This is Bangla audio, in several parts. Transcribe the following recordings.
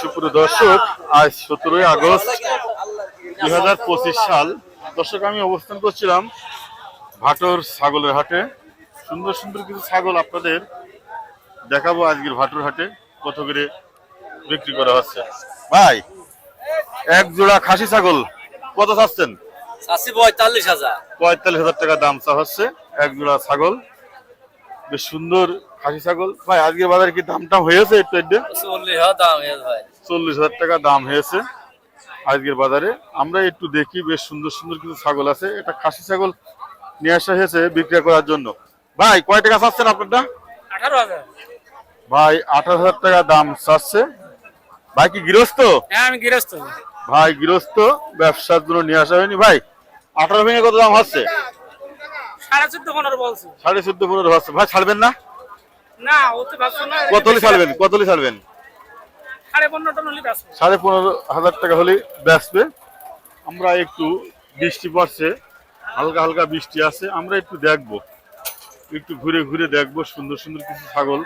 সুপ্রিয় দর্শক আজ সতেরোই আগস্ট দুই হাজার পঁচিশ সাল। দর্শক আমি অবস্থান করছিলাম ভাটোর ছাগলের হাটে। সুন্দর সুন্দর কিছু ছাগল আপনাদের দেখাবো আজকের ভাটোর হাটে কত করে বিক্রি করা হচ্ছে। ভাই এক জোড়া খাসি ছাগল কত চাচ্ছেন? পঁয়তাল্লিশ হাজার। পঁয়তাল্লিশ হাজার টাকা দাম চা হচ্ছে এক জোড়া ছাগল। বেশ সুন্দর খাসি ছাগল। ভাই আজকের বাজারে কি দাম টাম হয়েছে একটু একটু চল্লিশ হাজার টাকা দাম হয়েছে আজকের বাজারে। আমরা একটু দেখি বেশ সুন্দর সুন্দর কিছু ছাগল আছে। এটা খাসি ছাগল নিয়ে আসা হয়েছে বিক্রি করার জন্য। ভাই কয় টাকা চাচ্ছেন আপনারটা? আঠারো হাজার। ভাই আঠারো হাজার টাকা দাম চাচ্ছে। ভাই কি গৃহস্থ? হ্যাঁ আমি গৃহস্থ। ভাই গৃহস্থ। ব্যবসার জন্য নিয়ে আসা হয়নি। ভাই আঠারো ভেঙে কত দাম হচ্ছে? সাড়ে চোদ্দ পনেরো বলছি। সাড়ে চোদ্দ পনেরো হচ্ছে। ভাই ছাড়বেন না? না ও তো ভাবছ না। কতলি ছাড়বেন? কতলি ছাড়বেন? সাড়ে পনেরো টন হলে ব্যস্ত। সাড়ে পনেরো হাজার টাকা হলে বেচবে আমরা একটু বৃষ্টি পড়ছে হালকা হালকা বৃষ্টি আছে আমরা একটু দেখব। একটু ঘুরে ঘুরে দেখব সুন্দর সুন্দর কিছু ছাগল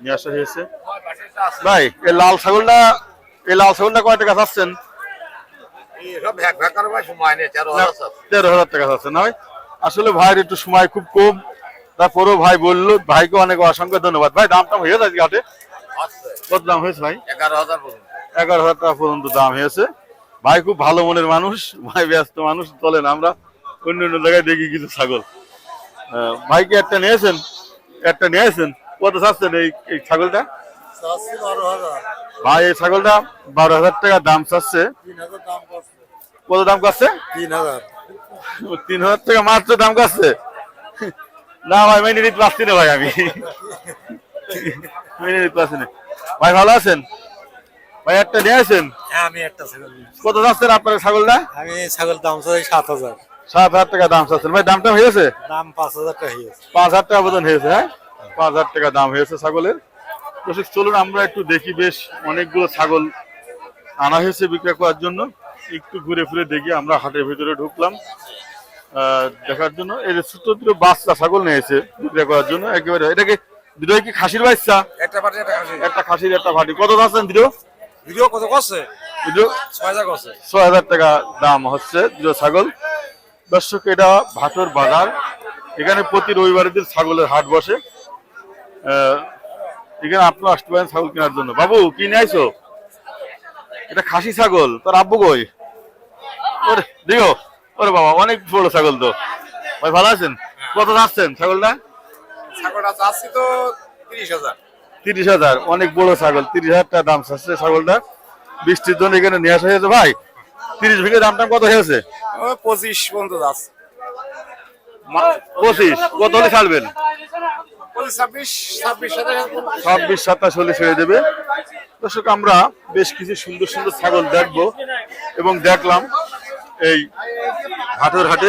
নিয়ে আসা হয়েছে। ভাই এই লাল ছাগলটা এই লাল ছাগলটা কয় টাকা চাচ্ছেন? তেরো হাজার টাকা চাচ্ছেন না ভাই আসলে ভাইয়ের একটু সময় খুব কম। তারপরেও ভাই বলল ভাইকে অনেক অসংখ্য ধন্যবাদ। ভাই দাম টাম হয়েছে আজকে হাটে আছে। কত দাম হয়েছে ভাই? এগারো হাজার পর্যন্ত। এগারো হাজার টাকা পর্যন্ত দাম হয়েছে। ভাই খুব ভালো মনের মানুষ ভাই ব্যস্ত মানুষ চলেন আমরা অন্য অন্য জায়গায় দেখি কিছু ছাগল। ভাই কি একটা নিয়েছেন? একটা নিয়েছেন? কত চাচ্ছেন এই এই ছাগলটা? ভাই এই ছাগলটা বারো হাজার টাকা দাম চাচ্ছে। কত দাম করছে? তিন হাজার। তিন হাজার টাকা মাত্র দাম করছে? না ভাই মেনে নিতে পারছি না ভাই আমি। মেনে নিতে পারছি না ভাই ভালো আছেন? ভাই একটা নিয়েছেন হ্যাঁ আমি একটা ছাগল কত চাচ্ছেন আপনার ছাগলটা? আমি ছাগল দাম চাই সাত হাজার। সাত হাজার টাকা দাম চাচ্ছেন। ভাই দামটা হয়েছে? দাম পাঁচ হাজার টাকা হয়েছে। পাঁচ হাজার টাকা বেতন হয়েছে হ্যাঁ? পাঁচ হাজার টাকা দাম হয়েছে ছাগলের। দর্শক চলুন আমরা একটু দেখি বেশ অনেকগুলো ছাগল আনা হয়েছে বিক্রি করার জন্য। একটু ঘুরে ফিরে দেখি আমরা হাটের ভিতরে ঢুকলাম। দেখার জন্য। এই যে ছোট দুটো বাচ্চা ছাগল নিয়েছে বিক্রি করার জন্য একেবারে এটাকে দুটোই কি খাসির বাচ্চা? একটা পার্টি একটা খাসি। একটা খাসির একটা ভাটি কত যাচ্ছেন দুটো ভিডিও কত করছে? ছয় হাজার টাকা দাম হচ্ছে দুটো ছাগল। দর্শক এটা ভাটর বাজার। এখানে প্রতি রবিবারের দিন ছাগলের হাট বসে। এখানে আপনি আসতে পারেন ছাগল কেনার জন্য। বাবু কি নিয়ে এটা খাসি ছাগল। তোর আব্বু কই? ওরে দিও ওরে বাবা অনেক বড় ছাগল তো। ভাই ভালো আছেন? কত যাচ্ছেন ছাগলটা? ছাগলটা চাচ্ছি তো তিরিশ হাজার। তিরিশ হাজার অনেক বড় ছাগল তিরিশ হাজার টাকা দাম চাচ্ছে ছাগলটা বৃষ্টির জন্য এখানে নিয়ে আসা হয়েছে ভাই। তিরিশ ভেঙে দাম টাম কত হয়েছে? পঁচিশ পর্যন্ত যাচ্ছে। পঁচিশ কত হলে ছাড়বেন? ছাব্বিশ সাতাশ হলে ছেড়ে দেবে। দর্শক আমরা বেশ কিছু সুন্দর সুন্দর ছাগল দেখব এবং দেখলাম এই ঘাটের হাটে?